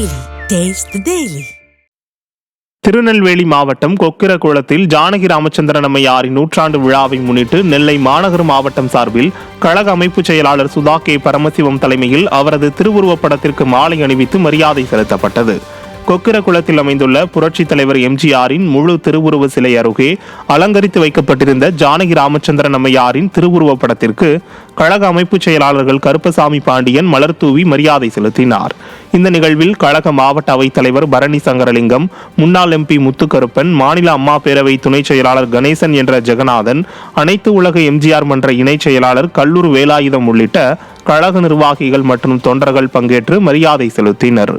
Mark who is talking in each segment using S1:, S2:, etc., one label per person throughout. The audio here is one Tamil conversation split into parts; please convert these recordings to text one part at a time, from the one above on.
S1: Taste the Daily.
S2: திருநெல்வேலி மாவட்டம் கொக்கிரகுளத்தில் ஜானகி ராமச்சந்திரன் அம்மையாரின் நூற்றாண்டு விழாவை முன்னிட்டு நெல்லை மாநகர் மாவட்டம் சார்பில் கழக அமைப்பு செயலாளர் சுதா கே பரமசிவம் தலைமையில் அவரது திருவுருவப் படத்திற்கு மாலை அணிவித்து மரியாதை செலுத்தப்பட்டது கொக்கிரகுளத்தில் அமைந்துள்ள புரட்சித் தலைவர் எம்ஜிஆரின் முழு திருவுருவ சிலை அருகே அலங்கரித்து வைக்கப்பட்டிருந்த ஜானகி ராமச்சந்திரன் அம்மையாரின் திருவுருவ படத்திற்கு கழக அமைப்பு செயலாளர்கள் கருப்பசாமி பாண்டியன் மலர் தூவி மரியாதை செலுத்தினார். இந்த நிகழ்வில் கழக மாவட்ட அவைத் தலைவர் பரணி சங்கரலிங்கம் முன்னாள் எம்பி முத்துக்கருப்பன் மாநில அம்மா பேரவை துணை செயலாளர் கணேசன் என்ற ஜெகநாதன் அனைத்து உலக எம்ஜிஆர் மன்ற இணைச் செயலாளர் கல்லூர் வேலாயுதம் உள்ளிட்ட கழக நிர்வாகிகள் மற்றும் தொண்டர்கள் பங்கேற்று மரியாதை செலுத்தினர்.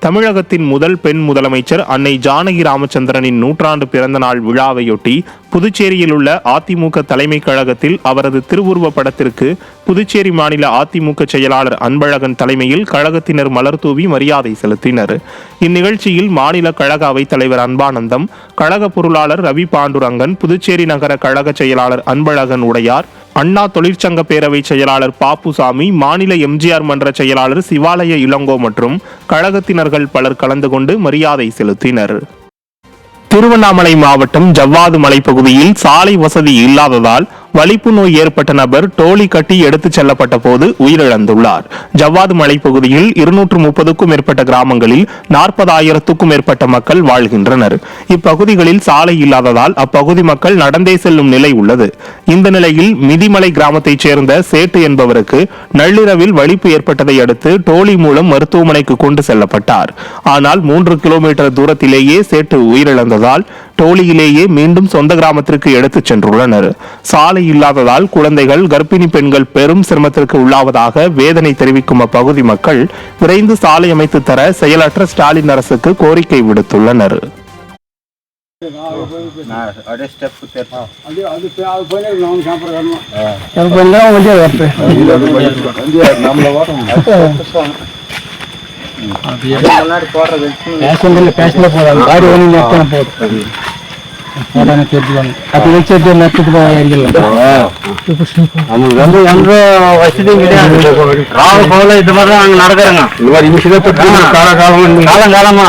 S2: தமிழகத்தின் முதல் பெண் முதலமைச்சர் அன்னை ஜானகி ராமச்சந்திரனின் நூற்றாண்டு பிறந்த நாள் விழாவையொட்டி புதுச்சேரியில் உள்ள அதிமுக தலைமை கழகத்தில் அவரது திருவுருவ படத்திற்கு புதுச்சேரி மாநில அதிமுக செயலாளர் அன்பழகன் தலைமையில் கழகத்தினர் மலர் தூவி மரியாதை செலுத்தினர். இந்நிகழ்ச்சியில் மாநில கழக அவைத்தலைவர் அன்பானந்தம் கழக பொருளாளர் ரவி பாண்டுரங்கன் புதுச்சேரி நகர கழக செயலாளர் அன்பழகன் உடையார் அண்ணா தொழிற்சங்க பேரவை செயலாளர் பாப்புசாமி மாநில எம்ஜிஆர் மன்ற செயலாளர் சிவாலய இளங்கோ மற்றும் கழகத்தினர்கள் பலர் கலந்து கொண்டு மரியாதை செலுத்தினர். திருவண்ணாமலை மாவட்டம் ஜவ்வாது மலைப்பகுதியில் சாலை வசதி இல்லாததால் வலிப்பு நோய் ஏற்பட்ட நபர் டோலி கட்டி எடுத்துச் செல்லப்பட்ட போது உயிரிழந்துள்ளார். ஜவ்வாது மலைப்பகுதியில் இருநூற்று முப்பதுக்கும் மேற்பட்ட கிராமங்களில் நாற்பதாயிரத்துக்கும் மேற்பட்ட மக்கள் வாழ்கின்றனர். இப்பகுதிகளில் சாலை இல்லாததால் அப்பகுதி மக்கள் நடந்தே செல்லும் நிலை உள்ளது. இந்த நிலையில் மிதிமலை கிராமத்தைச் சேர்ந்த சேட்டு என்பவருக்கு நள்ளிரவில் வலிப்பு ஏற்பட்டதை அடுத்து டோலி மூலம் மருத்துவமனைக்கு கொண்டு செல்லப்பட்டார். ஆனால் மூன்று கிலோமீட்டர் தூரத்திலேயே சேட்டு உயிரிழந்ததால் டோலியிலேயே மீண்டும் சொந்த கிராமத்திற்கு எடுத்துச் சென்றுள்ளனர். சாலை சாலை இல்லாததால் குழந்தைகள் கர்ப்பிணி பெண்கள் பெரும் சிரமத்திற்கு உள்ளாவதாக வேதனை தெரிவிக்கும் அப்பகுதி மக்கள் விரைந்து சாலை அமைத்து தர செயலற்ற ஸ்டாலின் அரசுக்கு கோரிக்கை விடுத்துள்ளனர்.
S3: பேசுறது போதும் போதும் உடனே தெரிஞ்சுக்கணும் அது வச்சு நிறுத்திட்டு போயிருக்கலாம்
S4: நமக்கு வந்து எந்த வசதியும் கிடையாது ராவு போல இது மாதிரி தான் நாங்க நடக்கிறோங்க இந்த மாதிரி இனிஷியலே காலகாலம் காலம் காலமா